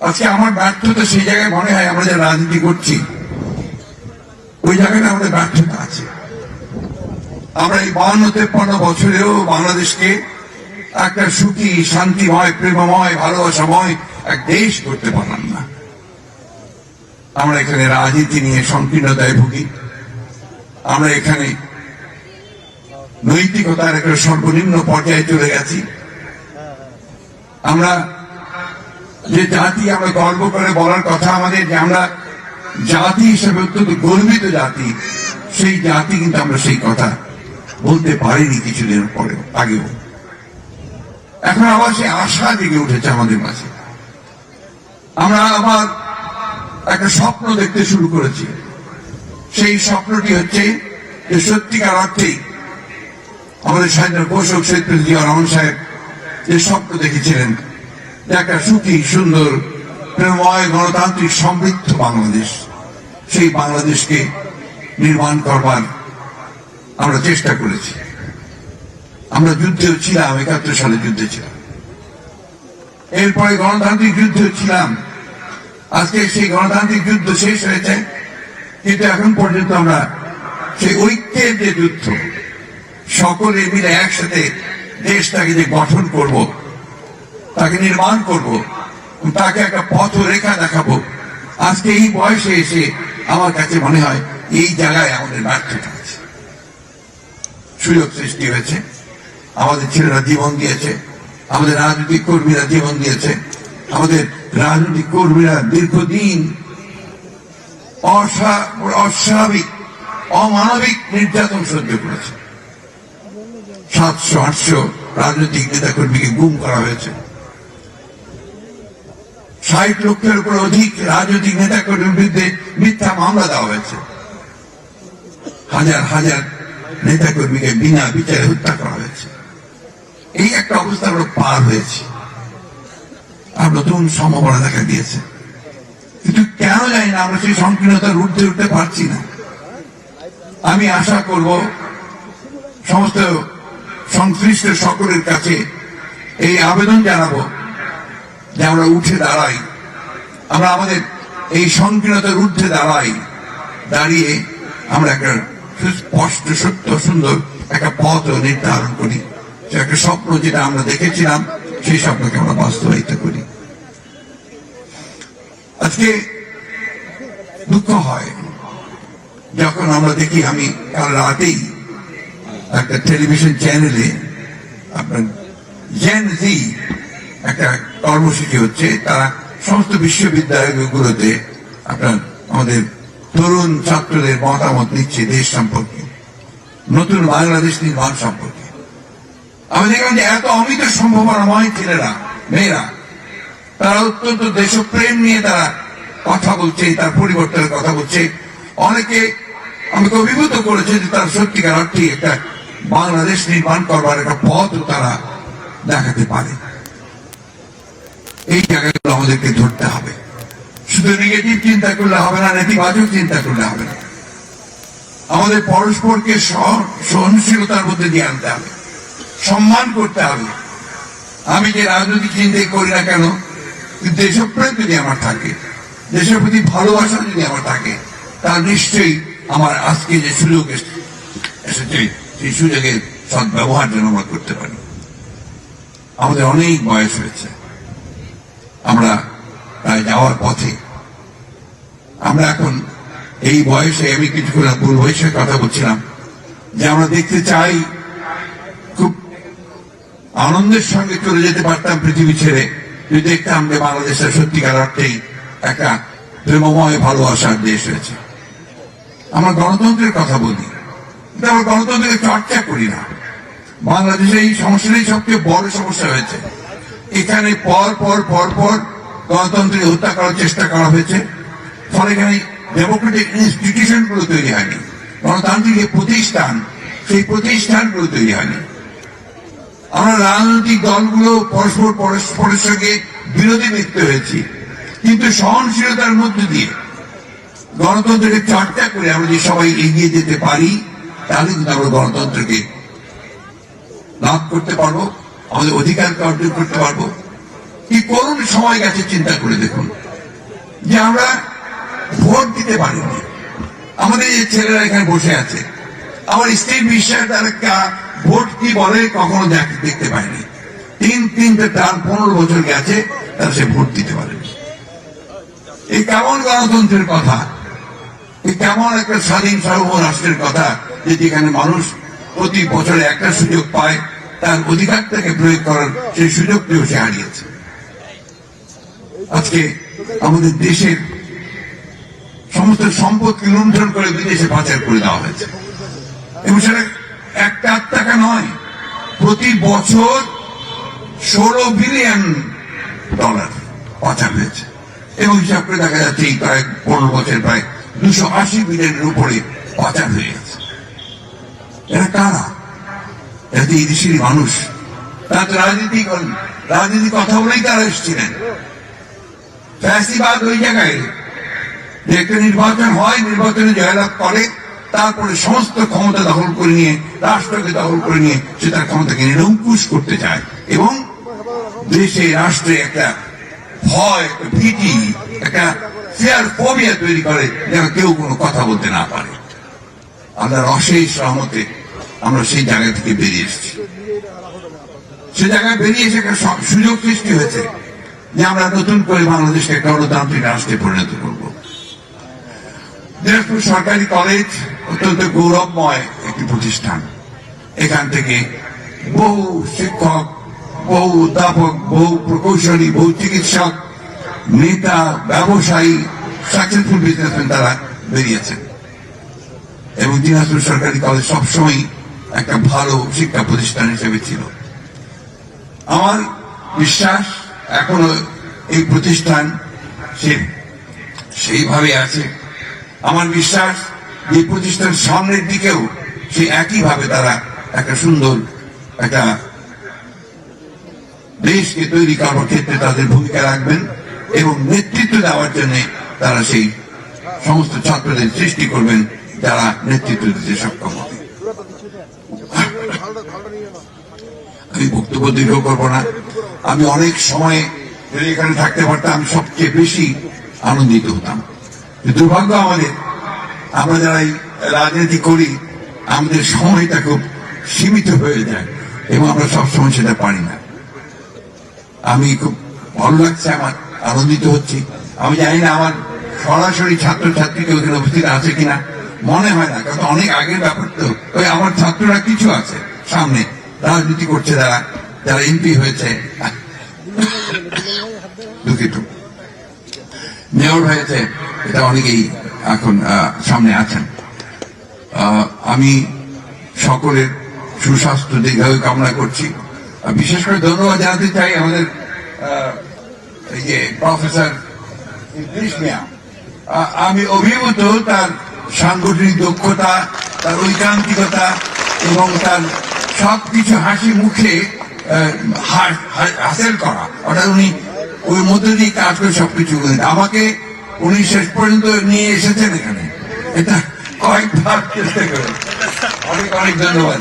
আজকে আমার ব্যর্থতা সেই জায়গায় মনে হয় আমরা যে রাজনীতি করছি, ওই জায়গাটা আমাদের ব্যর্থতা আছে। আমরা এই বাহান্ন তেপ্পান্ন বছরেও বাংলাদেশকে একটা সুখী, শান্তিময়, প্রেমময়, ভালোবাসাময় এক দেশ করতে পারলাম না। আমরা এখানে রাজনীতি নিয়ে সংকীর্ণতায় ভুগি। আমরা এখানে নৈতিকতার একটা সর্বনিম্ন পর্যায়ে চলে গেছি। আমরা যে জাতি আমরা গর্ব করে বলার কথা আমাদের যে আমরা জাতি হিসেবে অত্যন্ত গর্বিত জাতি, সেই জাতি কিন্তু আমরা সেই কথা বলতে পারিনি কিছুদিন পরে, আগেও। এখন আবার সেই আশা জেগে উঠেছে আমাদের মাঝে। আমরা আবার একটা স্বপ্ন দেখতে শুরু করেছি। সেই স্বপ্নটি হচ্ছে যে সত্যিকার অর্থেই আমাদের স্বাধীন ঘোষক শহীদ জিয়া রহমান সাহেব যে স্বপ্ন দেখেছিলেন একটা সুখী, সুন্দর, প্রেমময়, গণতান্ত্রিক, সমৃদ্ধ বাংলাদেশ। সেই বাংলাদেশকে নির্মাণ করবার আমরা চেষ্টা করেছি। আমরা যুদ্ধেও ছিলাম, একাত্তর সালে যুদ্ধে ছিলাম। এরপরে গণতান্ত্রিক যুদ্ধেও ছিলাম। আজকে সেই গণতান্ত্রিক যুদ্ধ শেষ হয়েছে, কিন্তু এখন পর্যন্ত আমরা সেই ঐক্যের যে যুদ্ধ, সকলে মিলে একসাথে দেশটাকে যে গঠন করব তাকে নির্মাণ করব। তাকে একটা পথ রেখা দেখাবো। আজকে এই বয়সে এসে আমার কাছে মনে হয় এই জায়গায় আমাদের ব্যর্থতা আছে। সুযোগ সৃষ্টি হয়েছে। আমাদের ছেলেরা জীবন দিয়েছে। আমাদের রাজনৈতিক কর্মীরা জীবন দিয়েছে। আমাদের রাজনৈতিক কর্মীরা দীর্ঘদিন অস্বা- অস্বাভাবিক, অমানবিক নির্যাতন সহ্য করেছে। সাতশো, আটশো রাজনৈতিক নেতাকর্মীকে গুম করা হয়েছে। ষাট লক্ষের উপর অধিক রাজনৈতিক নেতাকর্মীর বিরুদ্ধে মিথ্যা মামলা দেওয়া হয়েছে। হাজার হাজার নেতাকর্মীকে বিনা বিচারে হত্যা করা হয়েছে। এই একটা অবস্থা আমরা পার হয়েছি। আর নতুন সম্ভাবনা দেখা দিয়েছে। কিন্তু কেন জানি না, আমরা সেই সংকীর্ণতার ঊর্ধ্বে উঠতে পারছি না। আমি আশা করব সমস্ত সংশ্লিষ্ট সকলের কাছে এই আবেদন জানাব। যে আমরা উঠে দাঁড়াই, আমরা আমাদের এই সংকীর্ণতার ঊর্ধ্বে দাঁড়াই, দাঁড়িয়ে আমরা একটা সুস্পষ্ট, সত্য, সুন্দর একটা পথ নির্ধারণ করি। একটা স্বপ্ন যেটা আমরা দেখেছিলাম, সেই স্বপ্নকে আমরা বাস্তবায়িত করি। আজকে দুঃখ হয়। যখন আমরা দেখি, আমি কাল রাতেই একটা টেলিভিশন চ্যানেলে আপনার জেন জি একটা কর্মসূচি হচ্ছে তারা সমস্ত বিশ্ববিদ্যালয়গুলোতে আপনার আমাদের তরুণ ছাত্রদের মতামত নিচ্ছে দেশ সম্পর্কে, নতুন বাংলাদেশ নির্মাণ সম্পর্কে। আমি দেখলাম যে এত অমিত সম্ভাবনাময় ছেলেরা, মেয়েরা, তারা অত্যন্ত দেশপ্রেম নিয়ে তারা কথা বলছে, তার পরিবর্তনের কথা বলছে। অনেকে আমাকে অভিভূত করেছে যে তার সত্যিকার অর্থে একটা বাংলাদেশ নির্মাণ করবার একটা পথ তারা দেখাতে পারে। এই জায়গাগুলো আমাদেরকে ধরতে হবে। শুধু নেগেটিভ চিন্তা করলে হবে না, নেতিবাচক চিন্তা করলে হবে না। আমাদের পরস্পরকে সহনশীলতার মধ্যে দিয়ে আনতে হবে। সম্মান করতে হবে। আমি যে রাজনৈতিক চিন্তাই করি না কেন দেশপ্রেম যদি আমার থাকে, দেশের প্রতি ভালোবাসা যদি আমার থাকে তা নিশ্চয়ই আমার আজকে যে সুযোগ এসেছে, সেই সুযোগের সদ্ব্যবহার যেন আমরা করতে পারি। আমাদের অনেক বয়স হয়েছে। আমরা যাওয়ার পথে। আমরা এখন এই বয়সে, আমি কিছুক্ষণ পূর্ব বয়সের কথা বলছিলাম, যে আমরা দেখতে চাই, খুব আনন্দের সঙ্গে চলে যেতে পারতাম পৃথিবী ছেড়ে। যদি দেখতাম যে বাংলাদেশের সত্যিকার অর্থেই একটা প্রেমময়, ভালোবাসার দেশ হয়েছে। আমরা গণতন্ত্রের কথা বলি। কিন্তু আমরা গণতন্ত্রের চর্চা করি না। বাংলাদেশে এই সমস্যাটাই সবচেয়ে বড় সমস্যা হয়েছে। এখানে পর পর পর পর গণতন্ত্রকে হত্যা করার চেষ্টা করা হয়েছে। ফলে এখানে ডেমোক্রেটিক ইনস্টিটিউশনগুলো তৈরি হয়নি। গণতান্ত্রিক যে প্রতিষ্ঠান, সেই প্রতিষ্ঠানগুলো তৈরি হয়নি। আমরা রাজনৈতিক দলগুলো পরস্পর পরস্পরের সঙ্গে বিরোধী লিপ্ত হয়েছি। কিন্তু সহনশীলতার মধ্যে দিয়ে গণতন্ত্রকে চর্চা করে আমরা যে সবাই এগিয়ে যেতে পারি, তাহলে কিন্তু আমরা গণতন্ত্রকে লাভ করতে পারব। আমাদের অধিকারকে অর্জন করতে পারব। কি করুণ সময় গেছে চিন্তা করে দেখুন। যে আমরা ভোট দিতে পারিনি। আমাদের যে ছেলেরা এখানে বসে আছে। আমার স্ত্রী বিশ্বাস তারা ভোট কি বলে কখনো দেখতে পায়নি। তিন তিনটে টার্ম পনেরো বছর গেছে, তারা সে ভোট দিতে পারেনি। এই কেমন গণতন্ত্রের কথা? এই কেমন একটা স্বাধীন সার্বভৌম রাষ্ট্রের কথা যে যেখানে মানুষ প্রতি বছরে একটা সুযোগ পায় তার অধিকারটাকে প্রয়োগ করার সেই সুযোগটিও সে হারিয়েছে। আজকে আমাদের দেশের সমস্ত সম্পদকে লুণ্ঠন করে বিদেশে পাচার করে দেওয়া হয়েছে। এবং সেটা একটা আধ টাকা নয়, প্রতি বছর ষোলো বিলিয়ন ডলার পাচার হয়েছে। এবং হিসাব করে দেখা যাচ্ছে এই প্রায় পনেরো বছর প্রায় দুশো আশি বিলিয়নের উপরে পাচার হয়ে গেছে। এরা কারা? এরা তো এই দেশেরই মানুষ। তারা তো রাজনীতি রাজনীতি কথা বলেই তারা এসেছিলেন। ফ্যাসিবাদ ওই জায়গায়। যে একটা নির্বাচন হয়, নির্বাচনে জয়লাভ করে, তারপরে সমস্ত ক্ষমতা দখল করে নিয়ে, রাষ্ট্রকে দখল করে নিয়ে, সে তার ক্ষমতাকে নিরঙ্কুশ করতে চায়। এবং দেশে, রাষ্ট্রে একটা ভয় ভীতি, একটা ফেয়ার ফোবিয়া তৈরি করে, যেন কেউ কোনো কথা বলতে না পারে। আল্লাহর অশেষ রহমতে আমরা সেই জায়গা থেকে বেরিয়ে এসেছি। সে জায়গায় বেরিয়ে এসে একটা সুযোগ সৃষ্টি হয়েছে যে আমরা নতুন করে বাংলাদেশকে একটা গণতান্ত্রিক রাষ্ট্রে পরিণত করব। দিনাজপুর সরকারি কলেজ অত্যন্ত গৌরবময় একটি প্রতিষ্ঠান। এখান থেকে বহু শিক্ষক, বহু অধ্যাপক, বহু প্রকৌশলী, বহু চিকিৎসক, নেতা, ব্যবসায়ী সাকসেসফুল বিজনেসম্যান তারা বেরিয়েছেন। এবং দিনাজপুর সরকারি কলেজ সবসময় একটা ভালো শিক্ষা প্রতিষ্ঠান হিসেবে ছিল। আমার বিশ্বাস এখনও এই প্রতিষ্ঠান সেইভাবে আছে। আমার বিশ্বাস এই প্রতিষ্ঠান সামনের দিকেও সে একইভাবে তারা একটা সুন্দর একটা দেশকে তৈরি করার ক্ষেত্রে তাদের ভূমিকা রাখবেন এবং নেতৃত্ব দেওয়ার জন্য তারা সেই সমস্ত ছাত্রদের সৃষ্টি করবেন যারা নেতৃত্ব দিতে সক্ষম হবে। আমি বক্তব্য দীর্ঘ করব না। আমি অনেক সময় যদি এখানে থাকতে পারতাম, সবচেয়ে বেশি আনন্দিত হতাম। দুর্ভাগ্য আমাদের, আমরা যারা রাজনীতি করি, আমাদের সময়টা খুব সীমিত হয়ে যায় এবং আমরা সবসময় সেটা পারি না। আমি খুব ভালো লাগছে, আমার আনন্দিত হচ্ছি। আমি জানি না আমার সরাসরি ছাত্র ছাত্রীকে ওখানে উপস্থিত আছে কিনা, মনে হয় না, কারণ অনেক আগের ব্যাপার তো। ওই আমার ছাত্ররা কিছু আছে সামনে। রাজনীতি করছে যারা যারা এমপি হয়েছে। দুঃখিত। মেয়র হয়েছে, এটা অনেকেই এখন সামনে আছেন। আমি সকলের সুস্বাস্থ্য, দীর্ঘায়ু কামনা করছি। বিশেষ করে ধন্যবাদ জানাতে চাই আমাদের এই যে প্রফেসর আমি অভিভূত তার সাংগঠনিক দক্ষতা, তার ঐকান্তিকতা এবং তার সবকিছু হাসি মুখে হাসিল করা। অর্থাৎ উনি ওই মধ্যে দিয়ে কাজ করে সবকিছু করেন আমাকে উনি শেষ পর্যন্ত নিয়ে এসেছেন এখানে। এটা কয়েকবার চেষ্টা করে। অনেক অনেক ধন্যবাদ।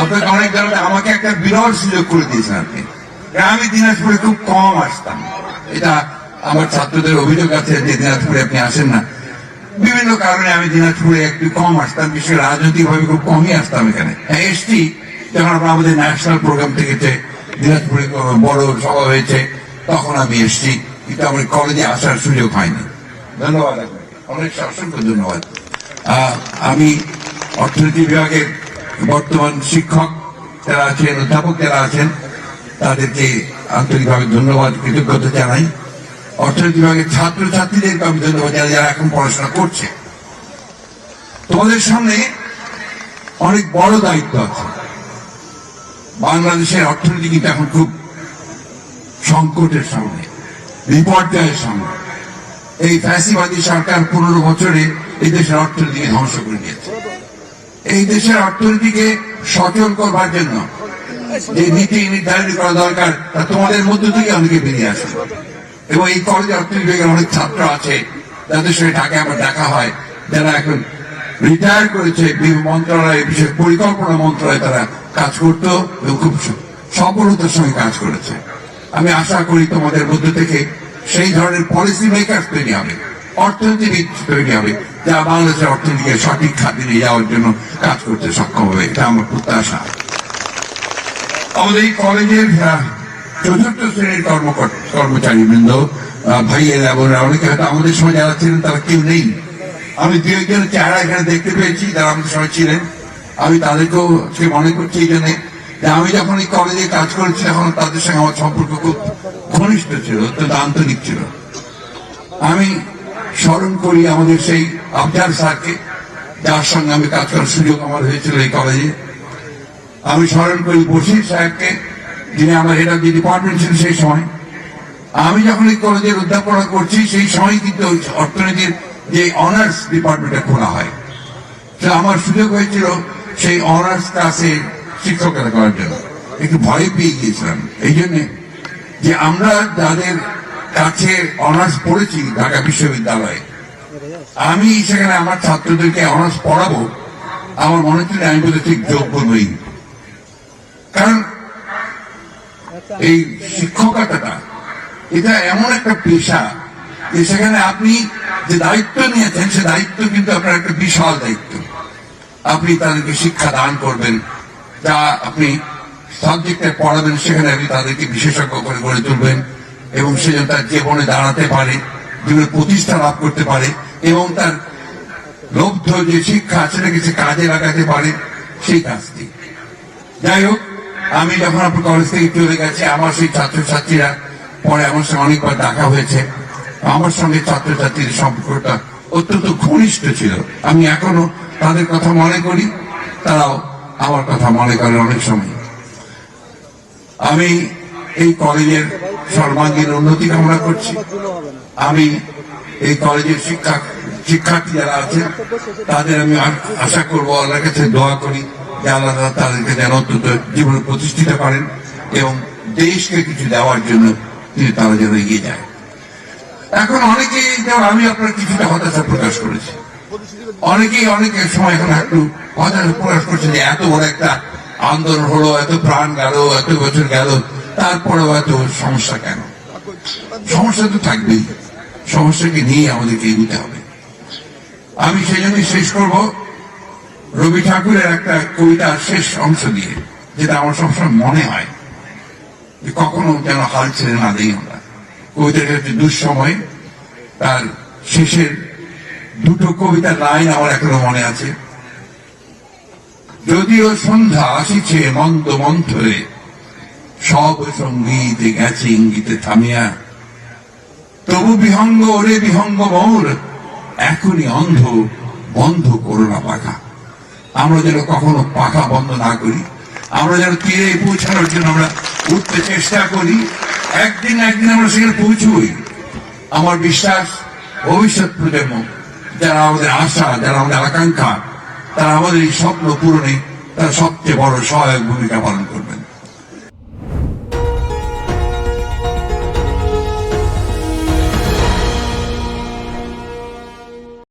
আপনাকে অনেক ধন্যবাদ। আমাকে একটা বিরল সুযোগ করে দিয়েছেন আপনি। আমি দিনাজপুরে খুব কম আসতাম। এটা আমার ছাত্রদের অভিযোগ আছে যে দিনাজপুরে আপনি আসেন না। বিভিন্ন কারণে আমি দিনাজপুরে একটু কম আসতাম। বিশেষ করে রাজনৈতিক ভাবে খুব কমই আসতাম এখানে। হ্যাঁ এসছি। যখন আমরা আমাদের ন্যাশনাল প্রোগ্রাম থেকে দিনাজপুরে বড় সভা হয়েছে, তখন আমি এসছি, কিন্তু আমার কলেজে আসার সুযোগ হয়নি ধন্যবাদ অনেক অসংখ্য ধন্যবাদ। আমি অর্থনীতি বিভাগের বর্তমান শিক্ষক যারা আছেন, অধ্যাপক যারা আছেন, তাদেরকে আন্তরিকভাবে ধন্যবাদ, কৃতজ্ঞতা জানাই। অর্থনীতি বিভাগের ছাত্র ছাত্রীদেরকে আমি ধন্যবাদ জানাই, যারা এখন পড়াশোনা করছে। তোমাদের সামনে অনেক বড় দায়িত্ব আছে। বাংলাদেশের অর্থনীতি কিন্তু এখন খুব সংকটের সামনে, বিপর্যয়ের সামনে। এই ফ্যাসিবাদী সরকার পনেরো বছরে এই দেশের অর্থনীতিকে ধ্বংস করে দিয়েছে। এই দেশের অর্থনীতিকে সচল করবার জন্য যে নীতি নির্ধারণ করা দরকার, তা তোমাদের মধ্য থেকে অনেকে বেরিয়ে আসে। এবং এই কলেজে অর্থনীতি বিভাগের অনেক ছাত্র আছে, যাদের সঙ্গে ঢাকায় আমার দেখা হয়, যারা এখন রিটায়ার করেছে। মন্ত্রণালয়, বিশেষ পরিকল্পনা মন্ত্রণালয়ে তারা কাজ করতো এবং খুব সফলতার সঙ্গে কাজ করেছে। আমি আশা করি তোমাদের মধ্যে থেকে সেই ধরনের পলিসি মেকার তৈরি হবে, অর্থনীতিবিদ তৈরি হবে যা বাংলাদেশের অর্থনীতিকে সঠিক খাতে নিয়ে যাওয়ার জন্য কাজ করতে সক্ষম হবে। এটা আমার প্রত্যাশা। আমাদের এই কলেজের চতুর্থ শ্রেণির কর্মকর্তা কর্মচারী বৃন্দ ভাইয়েরা, বোনেরা, অনেকে হয়তো আমাদের সময় যারা ছিলেন, তারা কেউ নেই। আমি দু একজনের চেহারা এখানে দেখতে পেয়েছি, যারা আমাদের সময় ছিলেন। আমি তাদেরকেও সে মনে করছি যে আমি যখন এই কলেজে কাজ করেছি তখন তাদের সঙ্গে আমার সম্পর্ক খুব ঘনিষ্ঠ ছিল, অত্যন্ত আন্তরিক ছিল। আমি স্মরণ করি আমাদের সেই আফজার স্যারকে, যার সঙ্গে আমি কাজ করার সুযোগ আমার হয়েছিল এই কলেজে আমি স্মরণ করি বশির সাহেবকে, যিনি আমার হেড অফ দি ডিপার্টমেন্ট ছিলেন সেই সময়। আমি যখন এই কলেজের অধ্যাপনা করছি, সেই সময় কিন্তু অর্থনীতির যে অনার্স ডিপার্টমেন্টটা খোলা হয়। আমার সুযোগ হয়েছিল সেই অনার্স ক্লাসে শিক্ষকতা করার জন্য একটু ভয় পেয়ে গিয়েছিলাম। এই জন্যে যে আমরা যাদের কাছে অনার্স পড়েছি ঢাকা বিশ্ববিদ্যালয়ে, আমি সেখানে আমার ছাত্রদেরকে অনার্স পড়াবো, আমার মনে হচ্ছিল আমি বোধহয় ঠিক যোগ্য নই। কারণ এই শিক্ষকতাটা, এটা এমন একটা পেশা যে সেখানে আপনি যে দায়িত্ব নিয়েছেন, সে দায়িত্ব কিন্তু আপনার একটা বিশাল দায়িত্ব। আপনি তাদেরকে শিক্ষা দান করবেন। যা আপনি সাবজেক্টে পড়াবেন, সেখানে আপনি তাদেরকে বিশেষজ্ঞ করে গড়ে তুলবেন এবং সে যেন তার জীবনে দাঁড়াতে পারে, জীবনে প্রতিষ্ঠা লাভ করতে পারে এবং তার লব্ধ যে শিক্ষা সেটাকে সে কাজে লাগাতে পারে, সেই কাজটি। যাই হোক, আমি যখন আপনার কলেজ থেকে চলে গেছি, আমার সেই ছাত্রছাত্রীরা, পরে আমার সঙ্গে অনেকবার দেখা হয়েছে। আমার সঙ্গে ছাত্রছাত্রীর সম্পর্কটা অত্যন্ত ঘনিষ্ঠ ছিল। আমি এখনও তাদের কথা মনে করি, তারাও আমার কথা মনে করে অনেক সময়। আমি এই কলেজের সর্বাঙ্গীন উন্নতি কামনা করছি। আমি এই কলেজের শিক্ষা, শিক্ষার্থী যারা আছে, তাদের আমি আশা করব, আল্লাহর কাছে দোয়া করি যে আল্লাহ তাদেরকে যেন অন্তত জীবনে প্রতিষ্ঠিত করেন এবং দেশকে কিছু দেওয়ার জন্য তিনি তারা যেন এগিয়ে যায়। এখন অনেকেই আমি আপনার কিছুটা হতাশা প্রকাশ করেছি। অনেকেই অনেকের সময় এখন একটু হতাশা প্রকাশ করছে যে এত বড় একটা আন্দোলন হলো, এত প্রাণ গেল, এত বছর গেল, তারপরেও এত সমস্যা কেন? সমস্যা তো থাকবেই। সমস্যাকে নিয়ে আমাদেরকে এগোতে হবে। আমি সেই জন্যই শেষ করব। রবি ঠাকুরের একটা কবিতার শেষ অংশ দিয়ে যেটা আমার সবসময় মনে হয় যে কখনো যেন হাল ছেড়ে না দিই আমরা। কবিতাটা হচ্ছে দুঃসময় তার শেষের দুটো কবিতার লাইন আমার এখনও মনে আছে। যদিও সন্ধ্যা আসিছে মন্দ মন্থরে, সব সঙ্গীতে গেছে ইঙ্গিতে থামিয়া। তবু বিহঙ্গ ওরে বিহঙ্গ মোর, এখনই অন্ধ বন্ধ করো না পাখা। আমরা যেন কখনো পাখা বন্ধ না করি, আমরা যেন তীরে পৌঁছানোর জন্য আমরা উঠতে চেষ্টা করি একদিন একদিন আমরা সেখানে পৌঁছবই। আমার বিশ্বাস, ভবিষ্যৎ প্রজন্ম, যারা আমাদের আশা, যারা আমাদের আকাঙ্ক্ষা, তারা আমাদের এই স্বপ্ন পূরণে তারা সবচেয়ে বড় সহায়ক ভূমিকা পালন করবে।